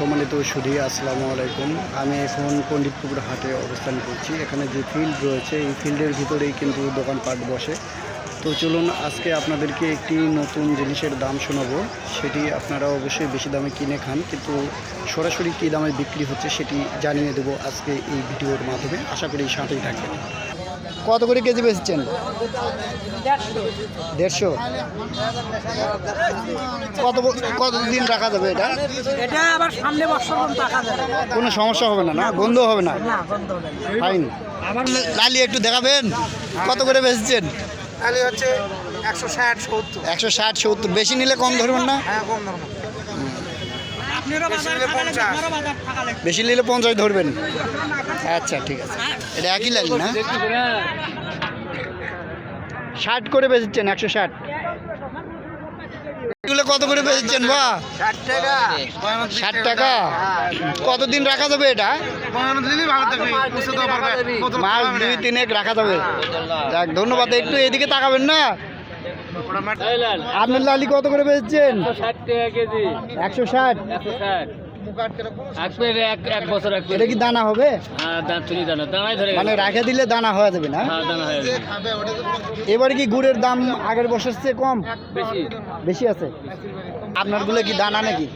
সম্মানিত সুধী, আসসালামু আলাইকুম। আমি এখন পণ্ডিতপুকুর হাটে অবস্থান করছি। এখানে যে ফিল্ড রয়েছে, এই ফিল্ডের ভিতরেই কিন্তু দোকানপাট বসে। তো চলুন, আজকে আপনাদেরকে একটি নতুন জিনিসের দাম শোনাবো। সেটি আপনারা অবশ্যই বেশি দামে কিনে খান, কিন্তু সরাসরি কী দামে বিক্রি হচ্ছে সেটি জানিয়ে দেবো আজকে এই ভিডিওর মাধ্যমে। আশা করি সাথেই থাকবেন। কত করে কেজি বেচছেন? দেড়শো। কত কত দিন রাখা যাবে এটা? এটা আবার সামনে বছর রাখা যাবে। কোনো সমস্যা হবে না না? গন্ধ হবে না। ফাইন। লালি একটু দেখাবেন? কত করে বেচছেন? হচ্ছে একশো ষাট সত্তর। একশো ষাট সত্তর। বেশি নিলে কম ধরবেন না? হ্যাঁ কম ধর্ম বেশি নিলে পঞ্চাশ। ধরবেন। আচ্ছা ঠিক আছে। এটা একই লালি না? ষাট করে বেচেছেন একশো ষাট। এগুলো কত করে বেচেছেন বা? ষাট টাকা। ষাট টাকা? কতদিন রাখা যাবে এটা? মাস দুই তিনেক রাখা যাবে। যাক ধন্যবাদ একটু এদিকে তাকাবেন না? আপনার লালি কত করে বেচছেন? একশো ষাট। আপনার এটা কি দানা হবে? মানে রাখে দিলে দানা হয়ে যাবে না? এবারে কি গুড়ের দাম আগের বছর চেয়ে কম? বেশি বেশি আছে? আপনারগুলো কি দানা নাকি?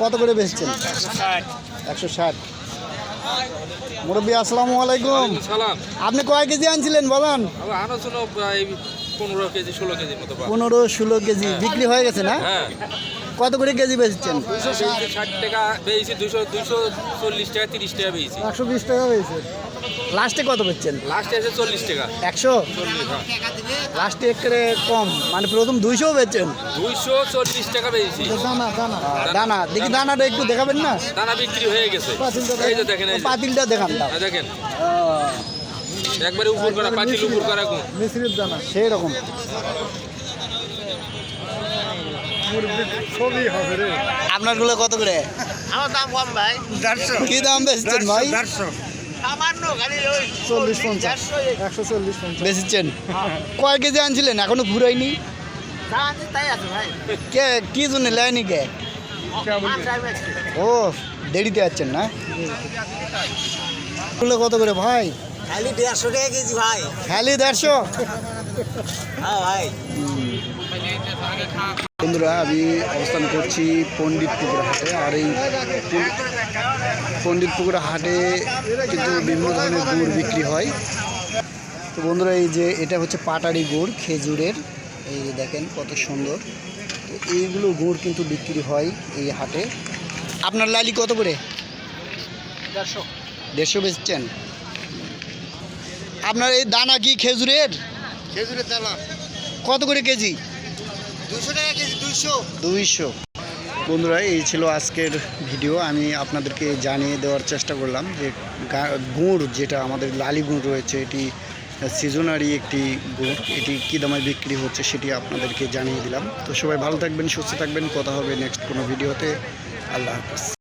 কত করে বেচছেন? একশো ষাট। মুরব্বী আসসালামু আলাইকুম। আপনি কয় কেজি আনছিলেন বলেন? পনেরো কেজি ষোলো কেজির মতো পনেরো ষোলো কেজি বিক্রি হয়ে গেছে না? হ্যাঁ। কত করে কেজি বেচছেন? দুশো ষাট টাকা পেয়েছি দুশো দুশো চল্লিশ টাকা তিরিশ টাকা পেয়েছি একশো বিশ টাকা হয়েছে লাস্টে কত বেচছেন? লাস্টে এসে চল্লিশ টাকা। একশো? হ্যাঁ। লাস্টে একবারে কম। মানে প্রথম দুইশো বেচছেন? দুইশো চল্লিশ টাকা পেয়েছি দানা দানা। দানা। দেখি দানাটা একটু দেখাবেন না? দানা বিক্রি হয়ে গেছে। যে দেখেন পাতিলটা দেখান হ্যাঁ, দেখেন। একবারে উপর করা পাঁচিল উপর করা মিশ্রিত দানা সেই রকম আপনারগুলো কত করে? আমার দাম কম ভাই। কি দাম বেচছেন ভাই? সামান্য চল্লিশ পঞ্চাশ। চারশো একশো চল্লিশ পঞ্চাশ। বেচেছেন? কয় কেজি আনছিলেন? এখনও ঘুরাইনি কে কি জন্য। ও দেরিতে যাচ্ছেন না? কত করে ভাই? খালি দেড়শো টাকা কেজি ভাই। খালি দেড়শো? হ্যাঁ ভাই। বন্ধুরা আমি অবস্থান করছি পণ্ডিত পুকুর হাটে আর এই পু- পণ্ডিত পুকুর হাটে কিন্তু বিভিন্ন ধরনের গুড় বিক্রি হয়। তো বন্ধুরা এই যে এটা হচ্ছে পাটারি গুড় খেজুরের। এই যে দেখেন কত সুন্দর। তো এইগুলো গুড় কিন্তু বিক্রি হয় এই হাটে। আপনার লালি কত করে? দেড়শো। দেড়শো বেচছেন? আপনার এই দানা কি খেজুরের? খেজুরের দানা। কত করে কেজি? দুশো টাকা কেজি দুশো দুইশো। বন্ধুরা এই ছিল আজকের ভিডিও। আমি আপনাদেরকে জানিয়ে দেওয়ার চেষ্টা করলাম যে গুড় যেটা আমাদের লালি গুড় রয়েছে এটি সিজনারি একটি গুড়। এটি কী দামে বিক্রি হচ্ছে সেটি আপনাদেরকে জানিয়ে দিলাম। তো সবাই ভালো থাকবেন সুস্থ থাকবেন। কথা হবে নেক্সট কোনো ভিডিওতে। আল্লাহ হাফিজ।